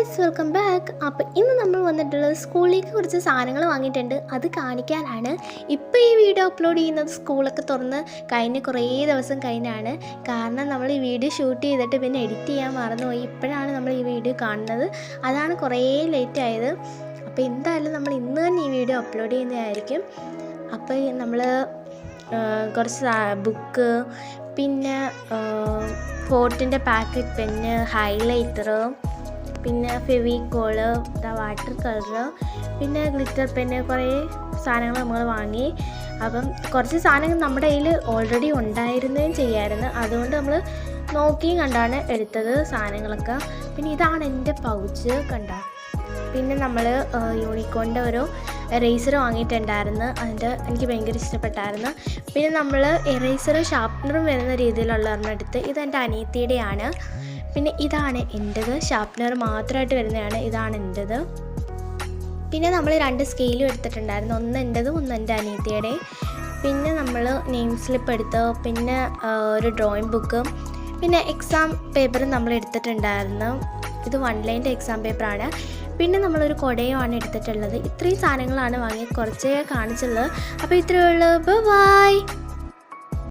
Guys welcome back അപ്പം ഇന്ന് നമ്മൾ വന്നിട്ടുള്ളത് സ്കൂളിലേക്ക് കുറച്ച് സാധനങ്ങൾ വാങ്ങിയിട്ടുണ്ട്. അത് കാണിക്കാനാണ്. ഇപ്പോൾ ഈ വീഡിയോ അപ്ലോഡ് ചെയ്യുന്നത് സ്കൂളൊക്കെ തുറന്ന് കഴിഞ്ഞ് കുറേ ദിവസം കഴിഞ്ഞാണ്. കാരണം നമ്മൾ ഈ വീഡിയോ ഷൂട്ട് ചെയ്തിട്ട് പിന്നെ എഡിറ്റ് ചെയ്യാൻ മറന്നുപോയി. ഇപ്പോഴാണ് നമ്മൾ ഈ വീഡിയോ കാണുന്നത്. അതാണ് കുറേ ലേറ്റ് ആയത്. അപ്പോൾ എന്തായാലും നമ്മൾ ഇന്ന് തന്നെ ഈ വീഡിയോ അപ്ലോഡ് ചെയ്യുന്നതായിരിക്കും. അപ്പോൾ നമ്മൾ കുറച്ച് ബുക്ക് പിന്നെ ഫോർട്ടിന്റെ പാക്കറ്റ് പെന്ന് ഹൈലൈറ്റർ പിന്നെ ഫെവിക്കോൾ വാട്ടർ കളറ് പിന്നെ ഗ്ലിറ്റർ പെന്ന് കുറേ സാധനങ്ങൾ നമ്മൾ വാങ്ങി. അപ്പം കുറച്ച് സാധനങ്ങൾ നമ്മുടെ കയ്യിൽ ഓൾറെഡി ഉണ്ടായിരുന്നതും ചെയ്യായിരുന്നു. അതുകൊണ്ട് നമ്മൾ നോക്കിയും കണ്ടാണ് എടുത്തത് സാധനങ്ങളൊക്കെ. പിന്നെ ഇതാണ് എന്റെ പൗച്ച് കണ്ട. പിന്നെ നമ്മൾ യൂണിക്കോണിന്റെ ഒരു എറേസർ വാങ്ങിയിട്ടുണ്ടായിരുന്നു. അതിന്റെ എനിക്ക് ഭയങ്കര ഇഷ്ടപ്പെട്ടായിരുന്നു. പിന്നെ നമ്മൾ എറേസറും ഷാർപ്നറും വരുന്ന രീതിയിലുള്ള ഒരെണ്ണം എടുത്ത് ഇതെന്റെ അനിയത്തിയുടെയാണ്. പിന്നെ ഇതാണ് എന്റെത്. ഷാർപ്നർ മാത്രമായിട്ട് വരുന്നതാണ്. ഇതാണ് എന്റെത്. പിന്നെ നമ്മൾ രണ്ട് സ്കെയിലും എടുത്തിട്ടുണ്ടായിരുന്നു. ഒന്ന് എന്റെതും ഒന്ന് എന്റെ അനിയത്തിയുടെ പിന്നെ നമ്മൾ നെയിം സ്ലിപ്പ് എടുത്ത് പിന്നെ ഒരു ഡ്രോയിങ് ബുക്ക് പിന്നെ എക്സാം പേപ്പറും നമ്മൾ എടുത്തിട്ടുണ്ടായിരുന്നു. ഇത് വൺ ലൈന്റെ എക്സാം പേപ്പറാണ് പിന്നെ നമ്മളൊരു കുടയുമാണ് എടുത്തിട്ടുള്ളത്. ഇത്രയും സാധനങ്ങളാണ് വാങ്ങി കുറച്ചേ കാണിച്ചുള്ളത് അപ്പോൾ ഇത്രയേ ഉള്ളൂ. ബൈ.